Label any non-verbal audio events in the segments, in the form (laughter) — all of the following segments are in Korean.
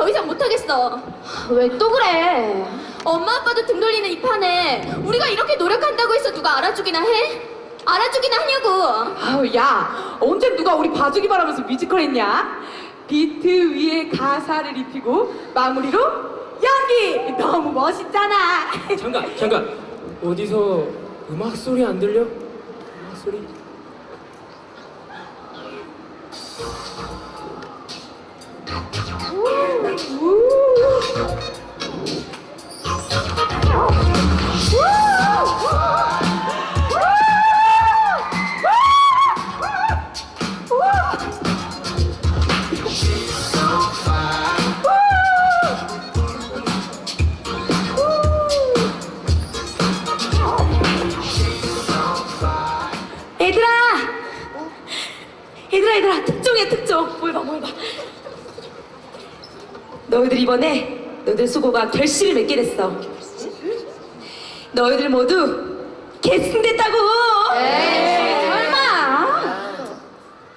더 이상 못하겠어. 왜 또 그래? 엄마 아빠도 등 돌리는 이 판에 우리가 이렇게 노력한다고 해서 누가 알아주기나 해? 알아주기나 하냐고. 아우 야 언제 누가 우리 봐주기 바라면서 뮤지컬 했냐? 비트 위에 가사를 입히고 마무리로 연기 너무 멋있잖아 (laughs) 잠깐 잠깐 어디서 음악 소리 안 들려? 음악 소리? 너희들 이번에 너희들 수고가 결실을 맺게 됐어. 너희들 모두 계승됐다고! 설마!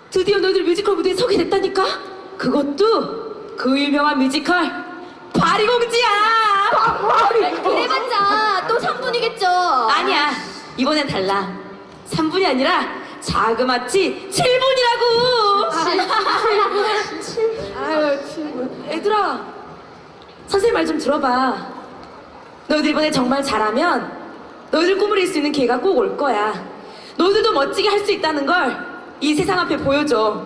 드디어 너희들 뮤지컬 무대에 서게 됐다니까? 그것도 그 유명한 뮤지컬 파리공주야! 이래봤자 또 3분이겠죠. 아니야 이번엔 달라 3분이 아니라 자그마치 7분이라고. 아유 7분. 얘들아 선생님 말 좀 들어봐. 너희들 이번에 정말 잘하면 너희들 꿈을 이룰 수 있는 기회가 꼭 올 거야. 너희들도 멋지게 할 수 있다는 걸 이 세상 앞에 보여줘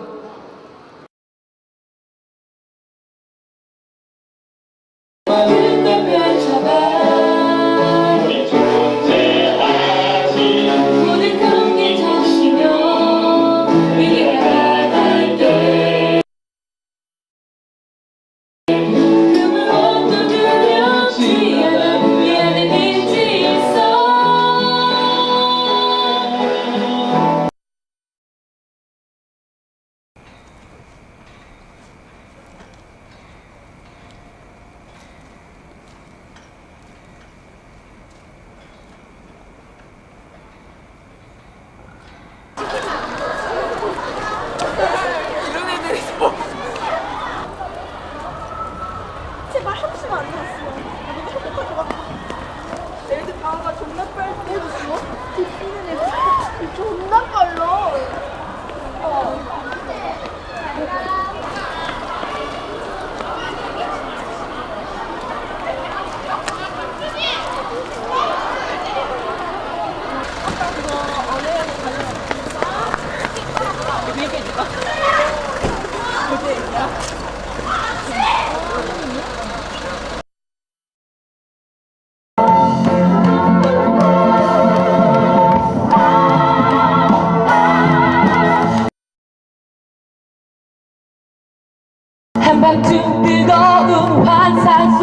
한밤중 뜨거운 환상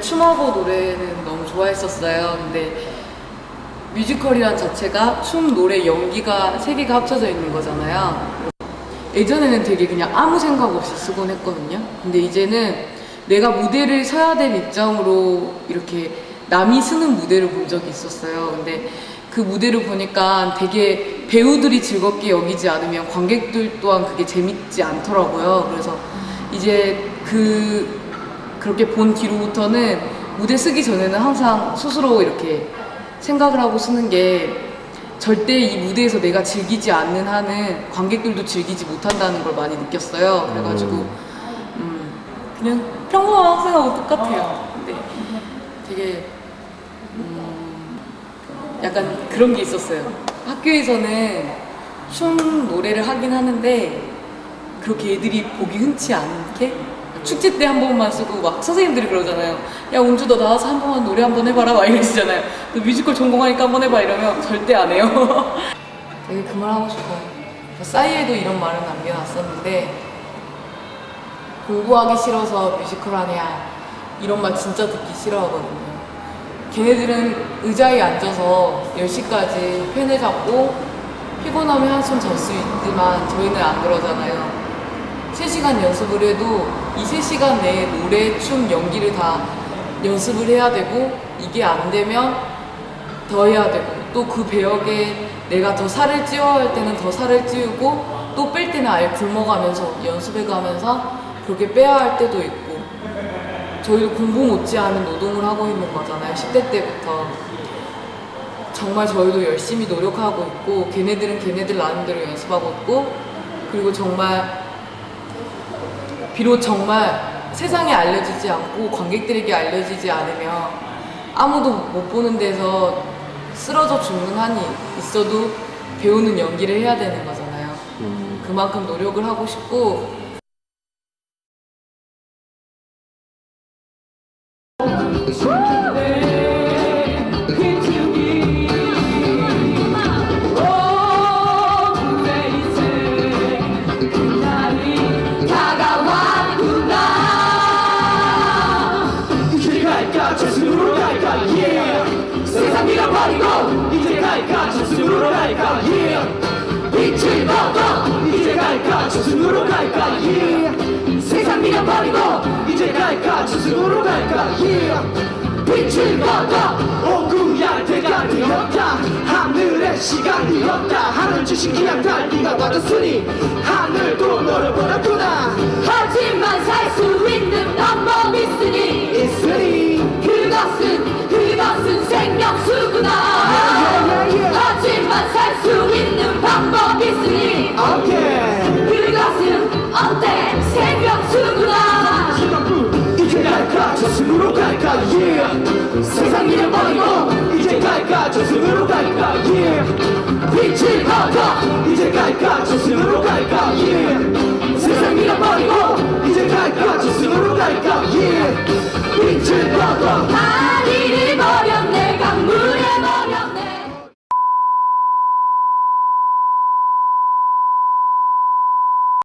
춤하고 노래는 너무 좋아했었어요. 근데 뮤지컬이란 자체가 춤, 노래, 연기가 세 개가 합쳐져 있는 거잖아요. 예전에는 되게 그냥 아무 생각 없이 쓰곤 했거든요. 근데 이제는 내가 무대를 서야 될 입장으로 이렇게 남이 쓰는 무대를 본 적이 있었어요. 근데 그 무대를 보니까 되게 배우들이 즐겁게 여기지 않으면 관객들 또한 그게 재밌지 않더라고요. 그래서 이제 그 그렇게 본 뒤로부터는 무대 쓰기 전에는 항상 스스로 이렇게 생각을 하고 쓰는 게 절대 이 무대에서 내가 즐기지 않는 한은 관객들도 즐기지 못한다는 걸 많이 느꼈어요. 그래가지고 음, 그냥 평범한 학생하고 똑같아요. 근데 되게 음, 약간 그런 게 있었어요. 학교에서는 춤 노래를 하긴 하는데 그렇게 애들이 보기 흔치 않게 축제 때 한 번만 쓰고 막 선생님들이 그러잖아요. 야 운주 너 나와서 한 번만 노래 한 번 해봐라 막 이러시잖아요. 너 뮤지컬 전공하니까 한 번 해봐 이러면 절대 안 해요. (laughs) 되게 그 말 하고 싶어요. 저 싸이에도 이런 말을 남겨놨었는데 공부하기 싫어서 뮤지컬 하냐 이런 말 진짜 듣기 싫어하거든요. 걔네들은 의자에 앉아서 10시까지 펜을 잡고 피곤하면 한숨 잘 수 있지만 저희는 안 그러잖아요. 3시간 연습을 해도 이 3시간 내에 노래, 춤, 연기를 다 연습을 해야 되고 이게 안 되면 더 해야 되고 또 그 배역에 내가 더 살을 찌워야 할 때는 더 살을 찌우고 또 뺄 때는 아예 굶어가면서 연습해 가면서 그렇게 빼야 할 때도 있고 저희도 공부 못지않은 노동을 하고 있는 거잖아요 10대 때부터. 정말 저희도 열심히 노력하고 있고 걔네들은 걔네들 나름대로 연습하고 있고 그리고 정말 비록 정말 세상에 알려지지 않고 관객들에게 알려지지 않으면 아무도 못 보는 데서 쓰러져 죽는 한이 있어도 배우는 연기를 해야 되는 거잖아요. 그만큼 노력을 하고 싶고 이 저승으로 갈까? yeah 빛을 벗어 이제 갈까? 저승으로 갈까? yeah 세상 잃어버리고 이제 갈까? 저승으로 갈까? yeah 빛을 벗어 오구야 대가 되었다. 하늘의 시간이 없다. 하늘 주신 그냥 달리가 받았으니 하늘도 너를 보냈구나. 하지만 살 수 있는 방법이 있으니 있으니 그것은 그것은 생명수구나. 하 지만 살 수 있는 방법이 있으니 오케이. 그것은 어때? 생명수구나. 시간부 이제 갈까? 저승으로 갈까? Yeah. 세상 잃어버리고 이제 갈까? 저승으로 갈까? Yeah. 빛을 벗어. 이제 갈까? 저승으로 갈까? Yeah